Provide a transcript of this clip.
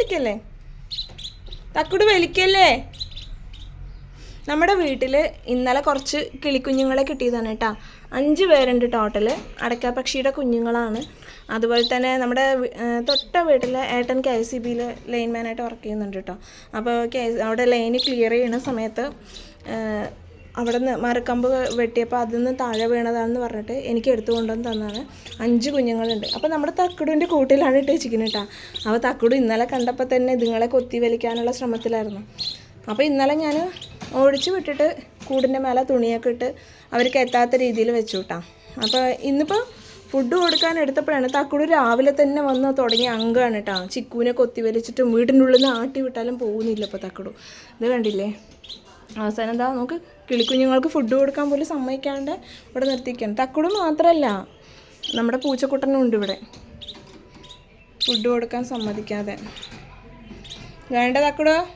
വലിക്കല്ലേ? തക്കുട് വലിക്കല്ലേ? നമ്മുടെ വീട്ടിൽ ഇന്നലെ കുറച്ച് കിളിക്കുഞ്ഞുങ്ങളെ കിട്ടിയതാണ് കേട്ടോ. അഞ്ച് പേരുണ്ട് ടോട്ടൽ അടക്കാപ്പക്ഷിയുടെ കുഞ്ഞുങ്ങളാണ്. അതുപോലെ തന്നെ നമ്മുടെ തൊട്ട വീട്ടിലെ ഏട്ടൻ കെ എസ് സി ബിയിൽ ലൈൻമാനായിട്ട് വർക്ക് ചെയ്യുന്നുണ്ട് കേട്ടോ. അപ്പോൾ കെ അവിടെ ലൈന് ക്ലിയർ ചെയ്യുന്ന സമയത്ത് അവിടെ നിന്ന് മരക്കമ്പ് വെട്ടിയപ്പോൾ അതിൽ നിന്ന് താഴെ വീണതാണെന്ന് പറഞ്ഞിട്ട് എനിക്ക് എടുത്തു കൊണ്ടുവന്ന് തന്നാണ്. അഞ്ച് കുഞ്ഞുങ്ങളുണ്ട്. അപ്പോൾ നമ്മുടെ തക്കുടിന്റെ കൂട്ടിലാണ് ഇട്ട് വെച്ചിരിക്കുന്നത് കേട്ടോ. അപ്പോൾ തക്കുട് ഇന്നലെ കണ്ടപ്പോൾ തന്നെ ഇതുങ്ങളെ കൊത്തി വലിക്കാനുള്ള ശ്രമത്തിലായിരുന്നു. അപ്പോൾ ഇന്നലെ ഞാൻ ഓടിച്ച് വിട്ടിട്ട് കൂടിന്റെ മേലെ തുണിയൊക്കെ ഇട്ട് അവർക്ക് എത്താത്ത രീതിയിൽ വെച്ചു കിട്ടാം. അപ്പോൾ ഇന്നിപ്പോൾ ഫുഡ് കൊടുക്കാൻ എടുത്തപ്പോഴാണ് തക്കുടു രാവിലെ തന്നെ വന്ന് തുടങ്ങി അംഗമാണ് കേട്ടോ. ചിക്കൂനെ കൊത്തി വലിച്ചിട്ടും വീടിന്റെ ഉള്ളിൽ നിന്ന് ആട്ടി വിട്ടാലും പോകുന്നില്ല ഇപ്പോൾ തക്കുടു. ഇത് കണ്ടില്ലേ? അവസാനം എന്താ നമുക്ക് കിളിക്കുഞ്ഞുങ്ങൾക്ക് ഫുഡ് കൊടുക്കാൻ പോലും സമ്മതിക്കാണ്ട് ഇവിടെ നിർത്തിക്കണം തക്കുടു മാത്രമല്ല നമ്മുടെ പൂച്ചക്കുട്ടനും ഉണ്ട് ഇവിടെ. ഫുഡ് കൊടുക്കാൻ സമ്മതിക്കാതെ. വേണ്ട തക്കുടോ.